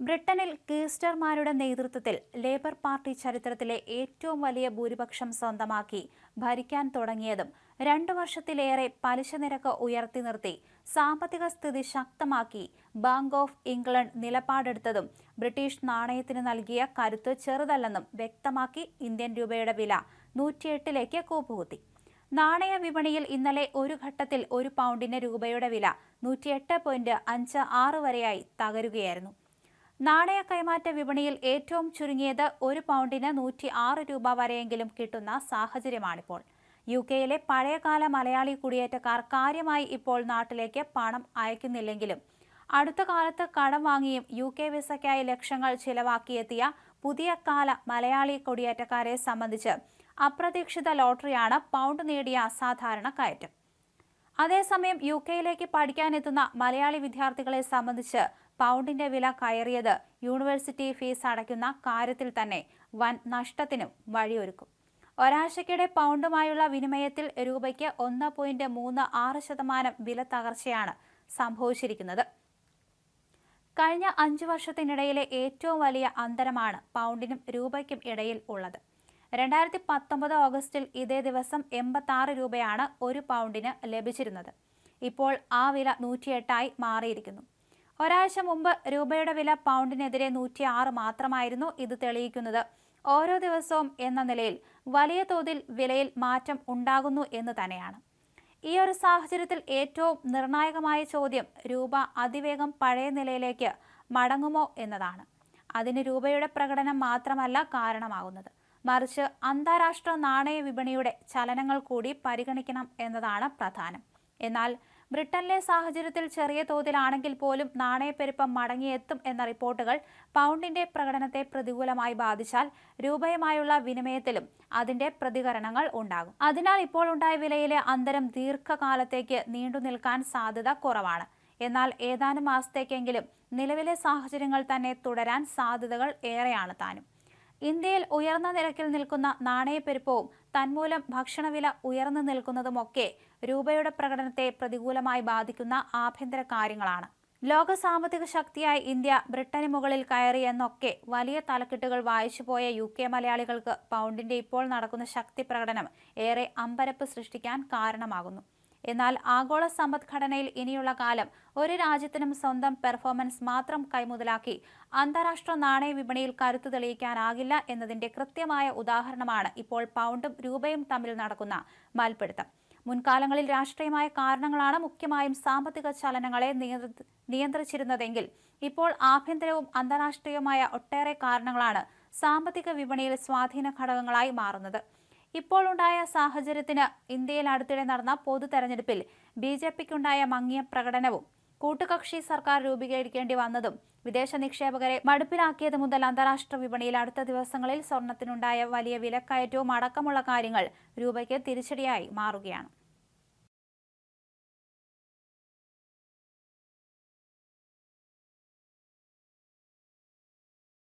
ബ്രിട്ടനിൽ കീസ്റ്റർമാരുടെ നേതൃത്വത്തിൽ labour party ചരിത്രത്തിലെ ഏറ്റവും വലിയ ഭൂരിപക്ഷം സ്വന്തമാക്കി ഭരിക്കാൻ തുടങ്ങിയതും രണ്ടു വർഷത്തിലേറെ പലിശ നിരക്ക് ഉയർത്തി നിർത്തി സാമ്പത്തിക സ്ഥിതി ശക്തമാക്കി ബാങ്ക് ഓഫ് ഇംഗ്ലണ്ട് നിലപാടെടുത്തതും ബ്രിട്ടീഷ് നാണയത്തിന് നൽകിയ കരുത്ത് ചെറുതല്ലെന്നും വ്യക്തമാക്കി ഇന്ത്യൻ രൂപയുടെ വില നൂറ്റിയെട്ടിലേക്ക് കൂപ്പുകുത്തി. നാണയ വിപണിയിൽ ഇന്നലെ ഒരു ഘട്ടത്തിൽ ഒരു പൗണ്ടിന് രൂപയുടെ വില നൂറ്റിയെട്ട് പോയിന്റ് അഞ്ച് ആറ് വരെയായി തകരുകയായിരുന്നു. നാണയ കൈമാറ്റ വിപണിയിൽ ഏറ്റവും ചുരുങ്ങിയത് ഒരു പൗണ്ടിന് നൂറ്റി ആറ് രൂപ വരെയെങ്കിലും കിട്ടുന്ന സാഹചര്യമാണിപ്പോൾ. യു കെയിലെ പഴയകാല മലയാളി കുടിയേറ്റക്കാർ കാര്യമായി ഇപ്പോൾ നാട്ടിലേക്ക് പണം അയക്കുന്നില്ലെങ്കിലും അടുത്ത കാലത്ത് കടം വാങ്ങിയും യു കെ വിസയ്ക്കായി ലക്ഷങ്ങൾ ചിലവാക്കിയെത്തിയ പുതിയ കാല മലയാളി കുടിയേറ്റക്കാരെ സംബന്ധിച്ച് അപ്രതീക്ഷിത ലോട്ടറിയാണ് പൗണ്ട് നേടിയ അസാധാരണ കയറ്റം. അതേസമയം യു കെയിലേക്ക് പഠിക്കാനെത്തുന്ന മലയാളി വിദ്യാർത്ഥികളെ സംബന്ധിച്ച് പൗണ്ടിന്റെ വില കയറിയത് യൂണിവേഴ്സിറ്റി ഫീസ് അടയ്ക്കുന്ന കാര്യത്തിൽ തന്നെ വൻ നഷ്ടത്തിനും വഴിയൊരുക്കും. ഒരാഴ്ചക്കിടെ പൗണ്ടുമായുള്ള വിനിമയത്തിൽ രൂപയ്ക്ക് ഒന്ന് പോയിന്റ് മൂന്ന് ആറ് ശതമാനം വില തകർച്ചയാണ് സംഭവിച്ചിരിക്കുന്നത്. കഴിഞ്ഞ അഞ്ചു വർഷത്തിനിടയിലെ ഏറ്റവും വലിയ അന്തരമാണ് പൗണ്ടിനും രൂപയ്ക്കും ഇടയിൽ ഉള്ളത്. രണ്ടായിരത്തി പത്തൊമ്പത് ഓഗസ്റ്റിൽ ഇതേ ദിവസം എൺപത്തി രൂപയാണ് ഒരു പൗണ്ടിന് ലഭിച്ചിരുന്നത്. ഇപ്പോൾ ആ വില നൂറ്റിയെട്ടായി മാറിയിരിക്കുന്നു. ഒരാഴ്ച മുമ്പ് രൂപയുടെ വില പൗണ്ടിനെതിരെ നൂറ്റി ആറ് മാത്രമായിരുന്നു ഇത് തെളിയിക്കുന്നത്. ഓരോ ദിവസവും എന്ന നിലയിൽ വലിയ തോതിൽ വിലയിൽ മാറ്റം ഉണ്ടാകുന്നു എന്ന് തന്നെയാണ്. ഈ ഒരു സാഹചര്യത്തിൽ ഏറ്റവും നിർണായകമായ ചോദ്യം രൂപ അതിവേഗം പഴയ നിലയിലേക്ക് മടങ്ങുമോ എന്നതാണ്. അതിന് രൂപയുടെ പ്രകടനം മാത്രമല്ല കാരണമാകുന്നത്. മറിച്ച് അന്താരാഷ്ട്ര നാണയ വിപണിയുടെ ചലനങ്ങൾ കൂടി പരിഗണിക്കണം എന്നതാണ് പ്രധാനം. എന്നാൽ ബ്രിട്ടനിലെ സാഹചര്യത്തിൽ ചെറിയ തോതിലാണെങ്കിൽ പോലും നാണയപ്പെരുപ്പം മടങ്ങിയെത്തും എന്ന റിപ്പോർട്ടുകൾ പൗണ്ടിന്റെ പ്രകടനത്തെ പ്രതികൂലമായി ബാധിച്ചാൽ രൂപയുമായുള്ള വിനിമയത്തിലും അതിന്റെ പ്രതികരണങ്ങൾ ഉണ്ടാകും. അതിനാൽ ഇപ്പോൾ ഉണ്ടായ വിലയിലെ അന്തരം ദീർഘകാലത്തേക്ക് നീണ്ടു നിൽക്കാൻ സാധ്യത കുറവാണ്. എന്നാൽ ഏതാനും മാസത്തേക്കെങ്കിലും നിലവിലെ സാഹചര്യങ്ങൾ തന്നെ തുടരാൻ സാധ്യതകൾ ഏറെയാണ് താനും. ഇന്ത്യയിൽ ഉയർന്ന നിരക്കിൽ നിൽക്കുന്ന നാണയപ്പെരുപ്പവും തന്മൂലം ഭക്ഷണവില ഉയർന്നു നിൽക്കുന്നതുമൊക്കെ രൂപയുടെ പ്രകടനത്തെ പ്രതികൂലമായി ബാധിക്കുന്ന ആഭ്യന്തര കാര്യങ്ങളാണ്. ലോക സാമ്പത്തിക ശക്തിയായി ഇന്ത്യ ബ്രിട്ടന് മുകളിൽ കയറി എന്നൊക്കെ വലിയ തലക്കെട്ടുകൾ വായിച്ചുപോയ യു കെ മലയാളികൾക്ക് പൗണ്ടിന്റെ ഇപ്പോൾ നടക്കുന്ന ശക്തി പ്രകടനം ഏറെ അമ്പരപ്പ് സൃഷ്ടിക്കാൻ കാരണമാകുന്നു. എന്നാൽ ആഗോള സമ്പദ്ഘടനയിൽ ഇനിയുള്ള കാലം ഒരു രാജ്യത്തിനും സ്വന്തം പെർഫോമൻസ് മാത്രം കൈമുതലാക്കി അന്താരാഷ്ട്ര നാണയ വിപണിയിൽ കരുത്തു തെളിയിക്കാനാകില്ല എന്നതിന്റെ കൃത്യമായ ഉദാഹരണമാണ് ഇപ്പോൾ പൗണ്ടും രൂപയും തമ്മിൽ നടക്കുന്ന മൽപ്പിടുത്തം. മുൻകാലങ്ങളിൽ രാഷ്ട്രീയമായ കാരണങ്ങളാണ് മുഖ്യമായും സാമ്പത്തിക ചലനങ്ങളെ നിയന്ത്രിച്ചിരുന്നതെങ്കിൽ ഇപ്പോൾ ആഭ്യന്തരവും അന്താരാഷ്ട്രീയവുമായ ഒട്ടേറെ കാരണങ്ങളാണ് സാമ്പത്തിക വിപണിയിൽ സ്വാധീന ഘടകങ്ങളായി മാറുന്നത്. ഇപ്പോൾ ഉണ്ടായ സാഹചര്യത്തിന് ഇന്ത്യയിൽ അടുത്തിടെ നടന്ന പൊതു തെരഞ്ഞെടുപ്പിൽ ബി ജെ പിക്കുണ്ടായ മങ്ങിയ പ്രകടനവും കൂട്ടുകക്ഷി സർക്കാർ രൂപീകരിക്കേണ്ടി വന്നതും വിദേശ നിക്ഷേപകരെ മടുപ്പിലാക്കിയത് മുതൽ അന്താരാഷ്ട്ര വിപണിയിൽ അടുത്ത ദിവസങ്ങളിൽ സ്വർണത്തിനുണ്ടായ വലിയ വിലക്കയറ്റവും അടക്കമുള്ള കാര്യങ്ങൾ രൂപയ്ക്ക് തിരിച്ചടിയായി മാറുകയാണ്.